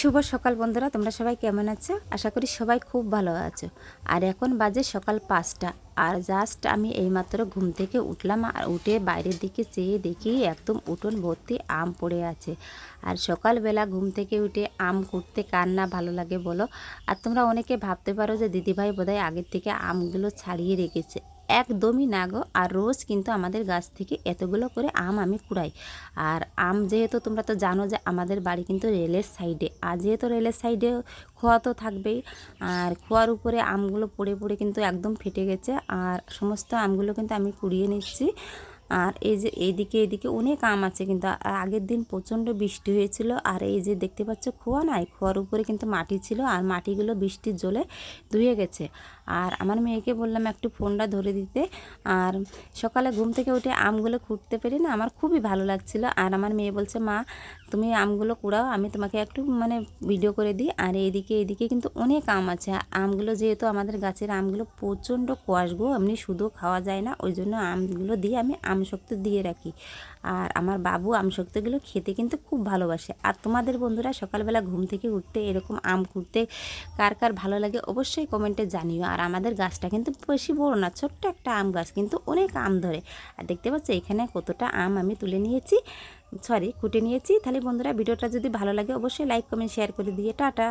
শুভ সকাল বন্ধুরা, তোমরা সবাই কেমন আছো? আশা করি সবাই খুব ভালো আছো। আর এখন বাজে সকাল পাঁচটা। আর জাস্ট আমি এইমাত্র ঘুম থেকে উঠলাম আর উঠে বাইরের দিকে চেয়ে দেখি একদম উঠোন ভর্তি আম পড়ে আছে। আর সকালবেলা ঘুম থেকে উঠে আম কুটতে কার না ভালো লাগে বলো? আর তোমরা অনেকে ভাবতে পারো যে দিদিভাই বোধহয় আগের থেকে আমগুলো ছাড়িয়ে রেখেছে। একদমই না গো। আর রোজ কিন্তু আমাদের গাছ থেকে এতগুলো করে আম আমি কুড়াই। আর আম যেহেতু তোমরা তো জানো যে আমাদের বাড়ি কিন্তু রেলের সাইডে। আর যেহেতু রেলের সাইডে খোয়া তো থাকবেই, আর খোয়ার উপরে আমগুলো পড়ে পড়ে কিন্তু একদম ফেটে গেছে। আর সমস্ত আমগুলো কিন্তু আমি কুড়িয়ে নিচ্ছি। আর এই যে এইদিকে এদিকে অনেক আম আছে কিন্তু আগের দিন প্রচণ্ড বৃষ্টি হয়েছিল আর এই যে দেখতে পাচ্ছ খোয়া নাই, খোয়ার উপরে কিন্তু মাটি ছিল আর মাটিগুলো বৃষ্টির জলে ধুয়ে গেছে। আর আমার মেয়েকে বললাম একটু ফোনটা ধরে দিতে। আর সকালে ঘুম থেকে উঠে আমগুলো খুঁড়তে পেরে না আমার খুবই ভালো লাগছিল। আর আমার মেয়ে বলছে, মা, তুমি আমগুলো কুড়াও, আমি তোমাকে একটু মানে ভিডিও করে দিই। আর এইদিকে এইদিকে কিন্তু অনেক আম আছে। আমগুলো যেহেতু আমাদের গাছের আমগুলো প্রচণ্ড কোয়াশগো এমনি শুধু খাওয়া যায় না, ওই জন্য আমগুলো দিয়ে আমি আম শক্ত দিয়ে রাখি। আর আমার বাবু আম শক্তগুলো খেতে কিন্তু খুব ভালোবাসে। আর তোমাদের বন্ধুরা সকালবেলা ঘুম থেকে উঠতে এরকম আম কুড়তে কার কার ভালো লাগে অবশ্যই কমেন্টে জানিও। আর আমাদের গাছটা কিন্তু বেশি বড় না, ছোট্ট একটা আম গাছ, কিন্তু অনেক আম ধরে। আর দেখতে পাচ্ছ এখানে কতটা আম আমি তুলে নিয়েছি সরি কুটে নিয়েছি। তাহলে বন্ধুরা ভিডিওটা যদি ভালো লাগে অবশ্যই লাইক কমেন্ট শেয়ার করে দিয়ে। টাটা।